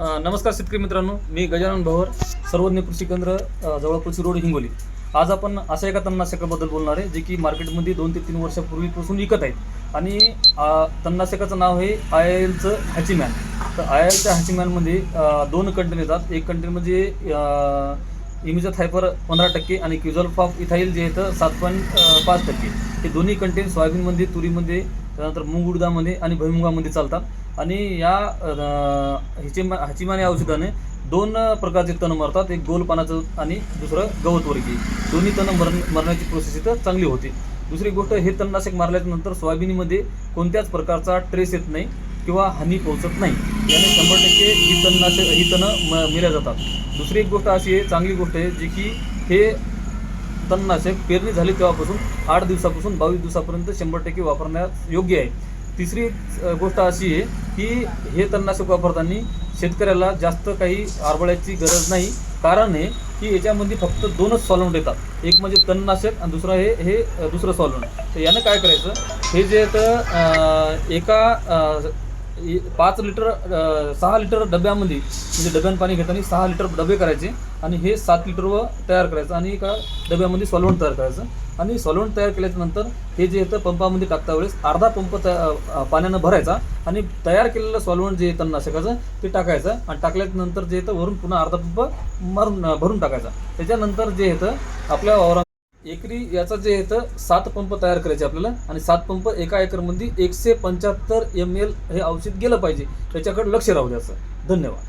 नमस्कार शेतकरी मित्रांनो मी गजानन भवर सर्वज्ञ कृषी केंद्र जवळ कृषी रोड हिंगोली. आज आपण अशा एका तणनाशकाबद्दल बोलणार आहे जे की मार्केटमध्ये दोन ते तीन वर्षापूर्वीपासून विकत आहेत. आणि तणनाशकाचं नाव आहे आय एलचं हॅचीमॅन. तर आय एलच्या हॅचीमॅनमध्ये दोन कंटेन येतात. एक कंटेन म्हणजे इमिजा थायपर पंधरा टक्के आणि क्युझॉल्फॉफ इथाईल जे येतं सात पॉईंट पाच टक्के. हे दोन्ही कंटेन सोयाबीनमध्ये तुरीमध्ये त्यानंतर मूग उडदामध्ये आणि भुईमुगामध्ये चालतात. आणि या हिचिमा हचिमाने औषधाने दोन प्रकारचे तण मरतात. एक गोल पानाचं आणि दुसरं गवतवर्गीय दोन्ही तण मर मरण्याची प्रोसेस इथं चांगली होते. दुसरी गोष्ट हे तणनाशक मारल्यानंतर सोयाबीनमध्ये कोणत्याच प्रकारचा ट्रेस येत नाही किंवा हानी पोहोचत नाही. याने शंभर टक्के ही तणनाशक ही तणं म मिल्या जातात. दुसरी एक गोष्ट अशी आहे चांगली गोष्ट आहे जी की हे तणनाशक पेरणी झाली तेव्हापासून आठ दिवसापासून बावीस दिवसापर्यंत शंभर टक्के वापरण्यास योग्य आहे. तिसरी गोष्ट अशी आहे की हे तणनाशक वापरताना शेतकऱ्याला जास्त काही आरबळ्याची गरज नाही. कारण आहे की याच्यामध्ये फक्त दोनच सॉल्वंट येतात. एक म्हणजे तणनाशक आणि दुसरं हे हे दुसरं सॉल्वंट तर यानं काय करायचं? हे जे तर एका पाच लिटर सहा लिटर डब्यामध्ये म्हणजे डब्यान पाणी घेताना सहा लिटर डबे करायचे आणि हे सात लिटरवर तयार करायचं आणि एका डब्यामध्ये सॉल्वंट तयार करायचं. आणि सॉल्वंट तयार केल्याच्यानंतर हे जे येतं पंपामध्ये टाकता वेळेस अर्धा पंप तया- पाण्यानं भरायचा आणि तयार केलेलं सॉल्वंट जे येतं नाशकाचं ते टाकायचं आणि टाकल्यानंतर जे येतं वरून पुन्हा अर्धा पंप मारून भरून टाकायचा. त्याच्यानंतर जे येतं आपल्या वावरा एकरी याचं जे येतं सात पंप तयार करायचे आपल्याला आणि सात पंप एका एकरमध्ये एकशे पंच्याहत्तर एम एल हे औषध गेलं पाहिजे. त्याच्याकडे लक्ष राहू द्यायचं धन्यवाद.